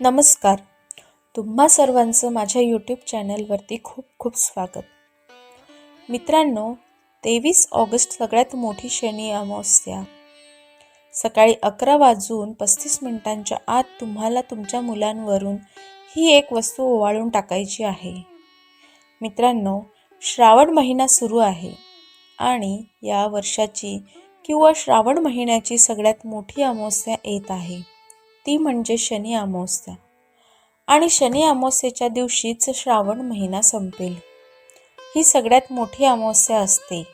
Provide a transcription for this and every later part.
नमस्कार. तुम्हा सर्वांचं माझ्या यूट्यूब चॅनलवरती खूप खूप स्वागत. मित्रांनो तेवीस ऑगस्ट सगळ्यात मोठी शनी अमावस्या. सकाळी अकरा वाजून पस्तीस मिनिटांच्या आत तुम्हाला तुमच्या मुलांवरून ही एक वस्तू ओवाळून टाकायची आहे. मित्रांनो श्रावण महिना सुरू आहे आणि या वर्षाची किंवा श्रावण महिन्याची सगळ्यात मोठी अमावस्या येत आहे. ती म्हणजे शनी अमावस्या आणि शनी अमावस्येच्या दिवशीच श्रावण महिना संपेल. ही सगळ्यात मोठी अमावस्या असते.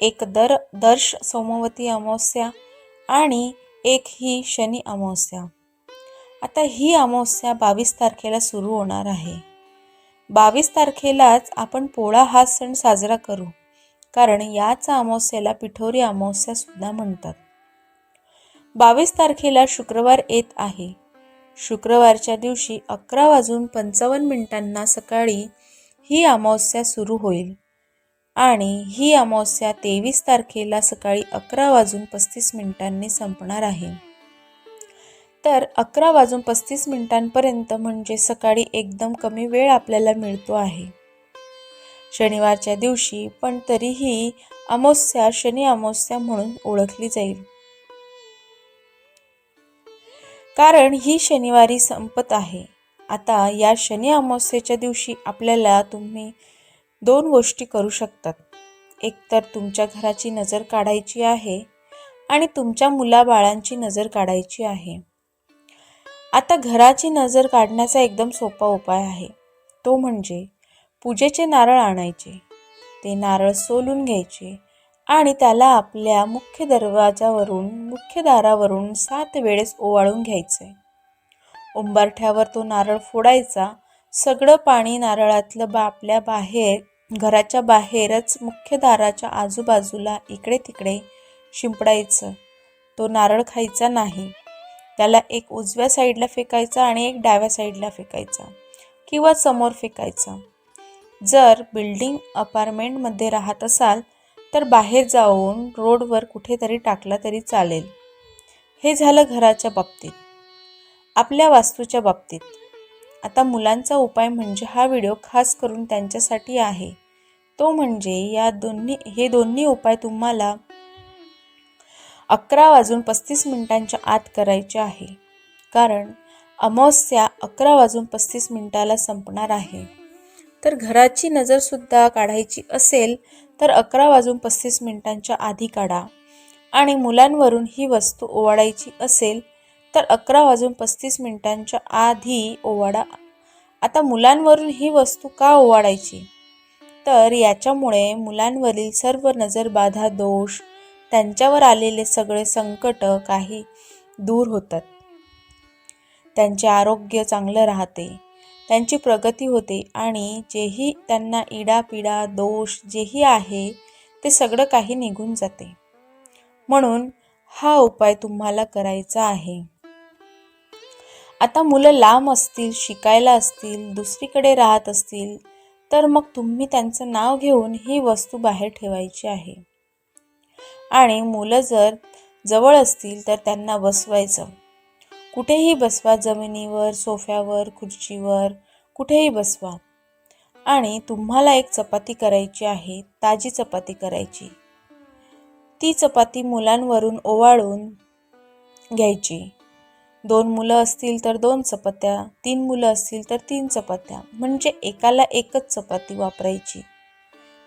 एक दर दर्श सोमवती अमावस्या आणि एक ही शनी अमावस्या आता ही अमावस्या बावीस तारखेला सुरू होणार आहे. बावीस तारखेलाच आपण पोळा हा सण साजरा करू. कारण याच अमावस्येला पिठोरी अमावस्या सुद्धा म्हणतात. बावीस तारखेला शुक्रवार येत आहे. शुक्रवारच्या दिवशी अकरा वाजून पंचावन्न मिनिटांना सकाळी ही अमावस्या सुरू होईल आणि ही अमावस्या तेवीस तारखेला सकाळी अकरा वाजून पस्तीस मिनिटांनी संपणार आहे. तर अकरा वाजून पस्तीस मिनिटांपर्यंत म्हणजे सकाळी एकदम कमी वेळ आपल्याला मिळतो आहे. शनिवारच्या दिवशी पण तरीही अमावस्या शनी अमावस्या म्हणून ओळखली जाईल. कारण ही शनिवारी संपत आहे. आता या शनी अमावस्येच्या दिवशी आपल्याला तुम्ही दोन गोष्टी करू शकतात. एकतर तुमच्या घराची नजर काढायची आहे आणि तुमच्या मुलाबाळांची नजर काढायची आहे. आता घराची नजर काढण्याचा एकदम सोपा उपाय आहे. तो म्हणजे पूजेचे नारळ आणायचे. ते नारळ सोलून घ्यायचे. आणि त्याला आपल्या मुख्य दरवाजावरून मुख्य दारावरून सात वेळेस ओवाळून घ्यायचे. उंबरठ्यावर तो नारळ फोडायचा. सगळं पाणी नारळातलं बा आपल्या बाहेर घराच्या बाहेरच मुख्य दाराच्या आजूबाजूला इकडे तिकडे शिंपडायचं. तो नारळ खायचा नाही. त्याला एक उजव्या साईडला फेकायचा आणि एक डाव्या साईडला फेकायचा किंवा समोर फेकायचा. जर बिल्डिंग अपार्टमेंटमध्ये राहत असाल तर बाहेर जाऊन रोडवर कुठेतरी टाकला तरी चालेल. हे झालं घराच्या बाबतीत. आपल्या वास्तूच्या बाबतीत. आता मुलांचा उपाय म्हणजे हा व्हिडिओ खास करून त्यांच्यासाठी आहे. तो म्हणजे या दोन्ही हे दोन्ही उपाय तुम्हाला अकरा वाजून पस्तीस मिनिटांच्या आत करायचे आहे. कारण अमावस्या अकरा वाजून पस्तीस मिनिटाला संपणार आहे. तर घराची नजरसुद्धा काढायची असेल तर अकरा वाजून पस्तीस मिनिटांच्या आधी काढा. आणि मुलांवरून ही वस्तू ओवाडायची असेल तर अकरा वाजून पस्तीस मिनिटांच्या आधी ओवाडा आता मुलांवरून ही वस्तू का ओवाडायची तर याच्यामुळे मुलांवरील सर्व नजरबाधा दोष त्यांच्यावर आलेले सगळे संकट काही दूर होतात. त्यांचे आरोग्य चांगलं राहते. त्यांची प्रगती होते आणि जेही त्यांना इडापिडा दोष जेही आहे ते सगळं काही निघून जाते. म्हणून हा उपाय तुम्हाला करायचा आहे. आता मुलं लांब असतील शिकायला असतील दुसरीकडे राहत असतील तर मग तुम्ही त्यांचं नाव घेऊन ही वस्तू बाहेर ठेवायची आहे. आणि मुलं जर जवळ असतील तर त्यांना बसवायचं. कुठेही बसवा जमिनीवर सोफ्यावर खुर्चीवर कुठेही बसवा. आणि तुम्हाला एक चपाती करायची आहे ताजी चपाती करायची. ती चपाती मुलांवरून ओवाळून घ्यायची. दोन मुलं असतील तर दोन चपात्या तीन मुलं असतील तर तीन चपात्या. म्हणजे एकाला एकच चपाती वापरायची.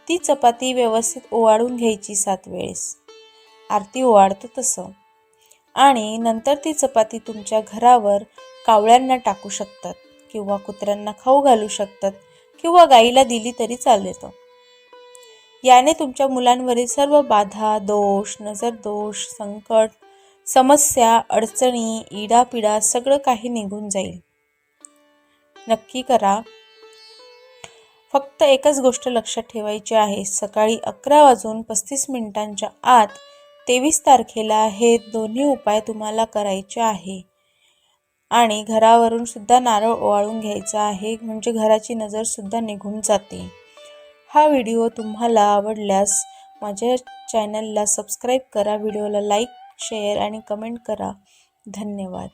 ती चपाती व्यवस्थित ओवाळून घ्यायची सात वेळेस. आरती ओवाळतो तसं. आणि नंतर ती चपाती तुमच्या घरावर कावळ्यांना टाकू शकतात किंवा कुत्र्यांना खाऊ घालू शकतात किंवा गाईला दिली तरी चालेल याने तुमच्या मुलांवरील सर्व बाधा दोष नजर दोष संकट समस्या अडचणी इडापिडा सगळं काही निघून जाईल. नक्की करा. फक्त एकच गोष्ट लक्षात ठेवायची आहे. सकाळी अकरा वाजून पस्तीस मिनिटांच्या आत तेवीस तारखेला हे दोन्ही उपाय तुम्हाला करायचे आहे. आणि घरावरून सुद्धा नारळ ओवाळून घ्यायचा आहे म्हणजे घराची नजरसुद्धा निघून जाते. हा व्हिडिओ तुम्हाला आवडल्यास माझ्या चॅनलला सबस्क्राईब करा व्हिडिओला लाईक शेअर आणि कमेंट करा. धन्यवाद.